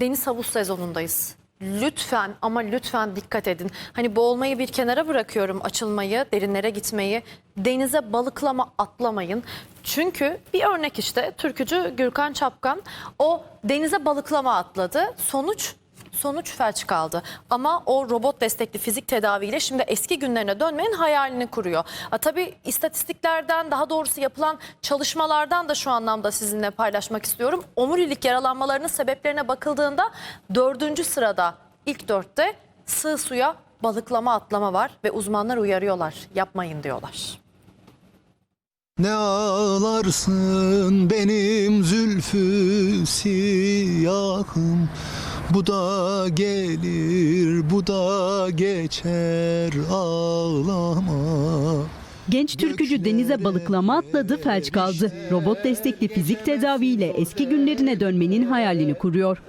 deniz havuz sezonundayız. Lütfen ama lütfen dikkat edin. Hani boğulmayı bir kenara bırakıyorum, açılmayı, derinlere gitmeyi. Denize balıklama atlamayın. Çünkü bir örnek işte türkücü Gürkan Çapkan o denize balıklama atladı. Sonuç sonuç felç kaldı. Ama o robot destekli fizik tedaviyle şimdi eski günlerine dönmenin hayalini kuruyor. Ha, tabii istatistiklerden daha doğrusu yapılan çalışmalardan da şu anlamda sizinle paylaşmak istiyorum. Omurilik yaralanmalarının sebeplerine bakıldığında dördüncü sırada ilk dörtte sığ suya balıklama atlama var ve uzmanlar uyarıyorlar yapmayın diyorlar. Ne ağlarsın benim zülfü siyahım Bu da gelir bu da geçer ağlama Genç türkücü denize balıklama atladı, felç kaldı. Robot destekli fizik tedaviyle eski günlerine dönmenin hayalini kuruyor.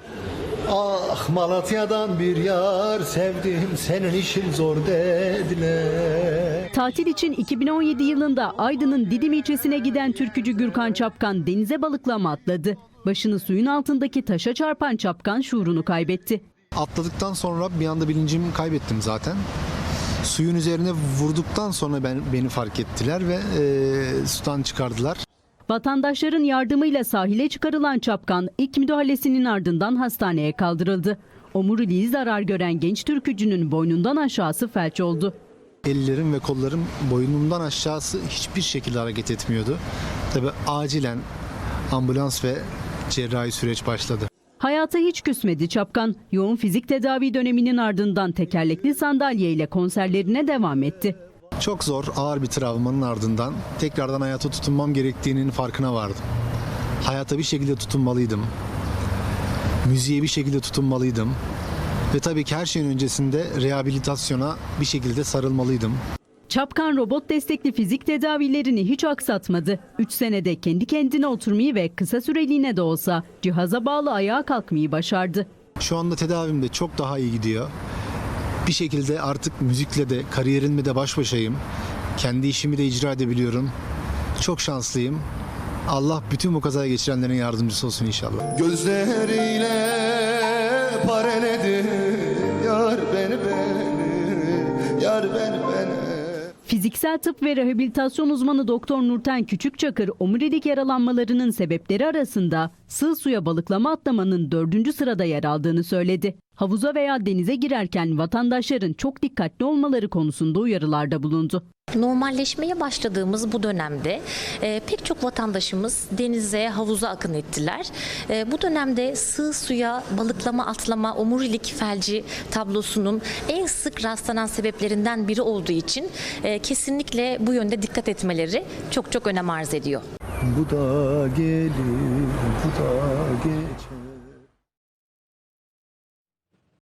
Ah Malatya'dan bir yar sevdim senin işin zor dediler Tatil için 2017 yılında Aydın'ın Didim ilçesine giden türkücü Gürkan Çapkan denize balıklama atladı. Başını suyun altındaki taşa çarpan Çapkan şuurunu kaybetti. Atladıktan sonra bir anda bilincimi kaybettim zaten. Suyun üzerine vurduktan sonra ben beni fark ettiler ve e, sudan çıkardılar. Vatandaşların yardımıyla sahile çıkarılan Çapkan ilk müdahalesinin ardından hastaneye kaldırıldı. Omuriliği zarar gören genç türkücünün boynundan aşağısı felç oldu. Ellerim ve kollarım boynumdan aşağısı hiçbir şekilde hareket etmiyordu. Tabi acilen ambulans ve cerrahi süreç başladı. Hayata hiç küsmedi Çapkan. Yoğun fizik tedavi döneminin ardından tekerlekli sandalyeyle konserlerine devam etti. Çok zor, ağır bir travmanın ardından tekrardan hayata tutunmam gerektiğinin farkına vardım. Hayata bir şekilde tutunmalıydım. Müziğe bir şekilde tutunmalıydım. Ve tabii ki her şeyin öncesinde rehabilitasyona bir şekilde sarılmalıydım. Çapkan robot destekli fizik tedavilerini hiç aksatmadı. 3 senede kendi kendine oturmayı ve kısa süreliğine de olsa cihaza bağlı ayağa kalkmayı başardı. Şu anda tedavim de çok daha iyi gidiyor. Bir şekilde artık müzikle de kariyerimle de baş başayım. Kendi işimi de icra edebiliyorum. Çok şanslıyım. Allah bütün bu kazaya geçirenlerin yardımcısı olsun inşallah. Gözleriyle pareledi Yar beni beni Yar beni beni Fiziksel tıp ve rehabilitasyon uzmanı Doktor Nurten Küçükçakır omurilik yaralanmalarının sebepleri arasında sığ suya balıklama atlamanın dördüncü sırada yer aldığını söyledi. Havuza veya denize girerken vatandaşların çok dikkatli olmaları konusunda uyarılarda bulundu. Normalleşmeye başladığımız bu dönemde e, pek çok vatandaşımız denize, havuza akın ettiler. E, bu dönemde sığ suya balıklama, atlama, omurilik felci tablosunun en sık rastlanan sebeplerinden biri olduğu için e, kesinlikle bu yönde dikkat etmeleri çok çok önem arz ediyor. Bu da gelir, bu da geçer.